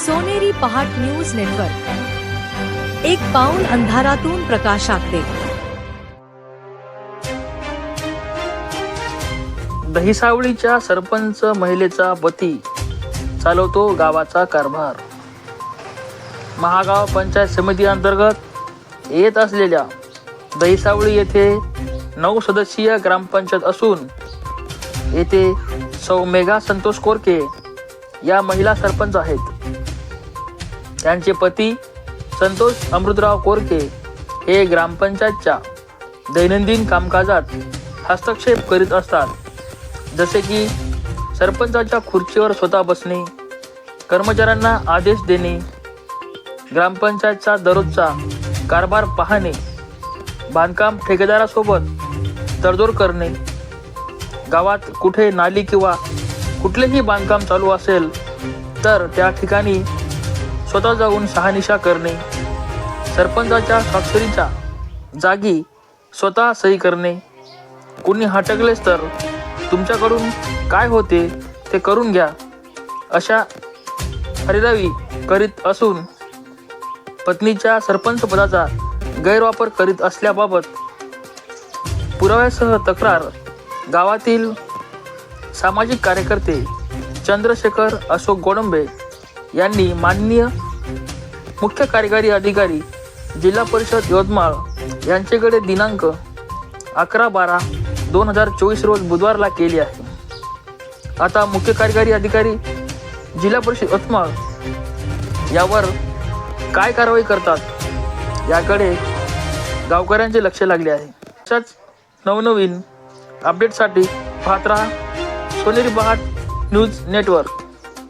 सोनेरी पहाट news network. एक पाऊल अंधारातून प्रकाशाकडे दहिसावळीच्या सरपंच महिलेचा पती चालवतो गावाचा कारभार. महागाव पंचायत समिती अंतर्गत येत असलेल्या दहिसावळी येथे नऊ सदस्यीय ग्रामपंचायत असून येथे सौ मेघा संतोष कोरके या महिला सरपंच आहेत. त्यांचे पती संतोष अमृतराव कोरके हे ग्रामपंचायतच्या दैनंदिन कामकाजात हस्तक्षेप करीत असतात. जसे की सरपंचाच्या खुर्चीवर स्वतः बसणे कर्मचाऱ्यांना आदेश देणे ग्रामपंचायतचा दररोजचा कारभार पाहणे बांधकाम ठेकेदारासोबत तडजोड करणे गावात कुठे नाली किंवा कुठलेही बांधकाम चालू असेल तर त्या ठिकाणी स्वतः जाऊन शहानिशा करणे सरपंचाच्या स्वाक्षरीच्या जागी स्वतः सही करणे. कुणी हटकलेच तर तुमच्याकडून काय होते ते करून घ्या अशा हरिदावी करीत असून पत्नीच्या सरपंच पदाचा गैरवापर करीत असल्याबाबत पुराव्यासह तक्रार गावातील सामाजिक कार्यकर्ते चंद्रशेखर अशोक गोडंबे यांनी माननीय मुख्य कार्यकारी अधिकारी जिल्हा परिषद यवतमाळ यांच्याकडे दिनांक अकरा बारा दोन हजार चोवीस रोज बुधवारला केली आहे. आता मुख्य कार्यकारी अधिकारी जिल्हा परिषद यवतमाळ यावर काय कारवाई करतात याकडे गावकऱ्यांचे लक्ष लागले आहे. अशाच नवनवीन अपडेटसाठी पाहत राहा. सोनेरी बहाट न्यूज नेटवर्क.